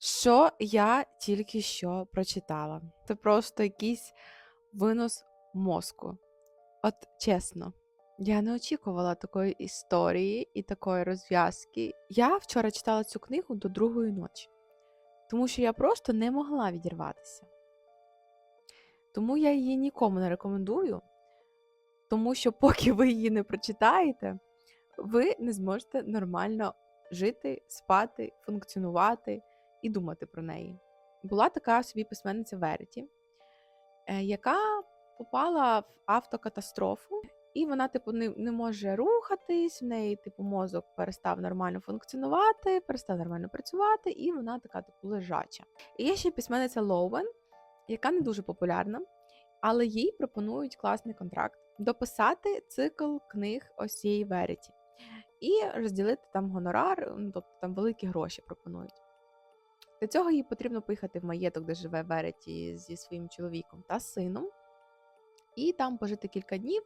Що я тільки що прочитала? Це просто якийсь винос мозку. От чесно, я не очікувала такої історії і такої розв'язки. Я вчора читала цю книгу до другої ночі, тому що я просто не могла відірватися. Тому я її нікому не рекомендую, тому що поки ви її не прочитаєте, ви не зможете нормально жити, спати, функціонувати і думати про неї. Була така собі письменниця Вереті, е, яка попала в автокатастрофу, і вона, типу, не, не може рухатись, в неї, типу, мозок перестав нормально функціонувати, перестав нормально працювати, і вона така, типу, лежача. І є ще письменниця Лоуен, яка не дуже популярна, але їй пропонують класний контракт дописати цикл книг ось цієї Вереті і розділити там гонорар, ну, тобто там великі гроші пропонують. Для цього їй потрібно поїхати в маєток, де живе Вереті зі своїм чоловіком та сином, і там пожити кілька днів,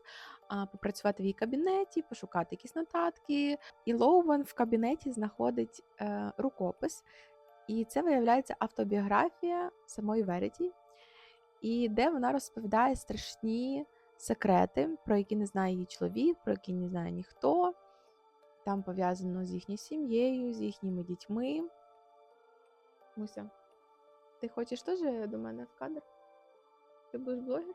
попрацювати в її кабінеті, пошукати якісь нотатки. І Лоуен в кабінеті знаходить е, рукопис, і це виявляється автобіографія самої Вереті, і де вона розповідає страшні секрети, про які не знає її чоловік, про які не знає ніхто. Там пов'язано з їхньою сім'єю, з їхніми дітьми. Муся, ти хочеш теж до мене в кадр? Ти будеш блогер?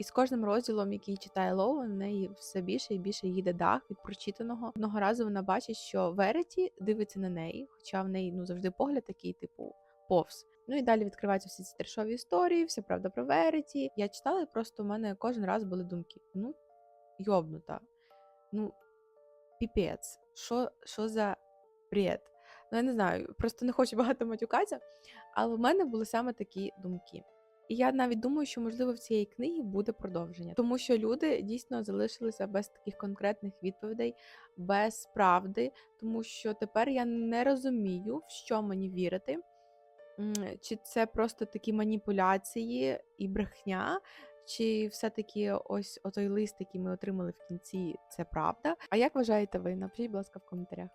І з кожним розділом, який читає Лоуен, в неї все більше і більше їде дах від прочитаного. Одного разу вона бачить, що Вереті дивиться на неї, хоча в неї ну завжди погляд такий, типу, повз. Ну і далі відкриваються всі ці трешові історії, вся правда про Вереті. Я читала, і просто у мене кожен раз були думки: ну, йобнута, ну, піпець, що, що за бред? Ну, я не знаю, просто не хочу багато матюкатися, але в мене були саме такі думки. І я навіть думаю, що можливо в цієї книги буде продовження, тому що люди дійсно залишилися без таких конкретних відповідей, без правди, тому що тепер я не розумію, в що мені вірити. Чи це просто такі маніпуляції і брехня, чи все-таки ось отой лист, який ми отримали в кінці, це правда? А як вважаєте ви? Напишіть, будь ласка, в коментарях.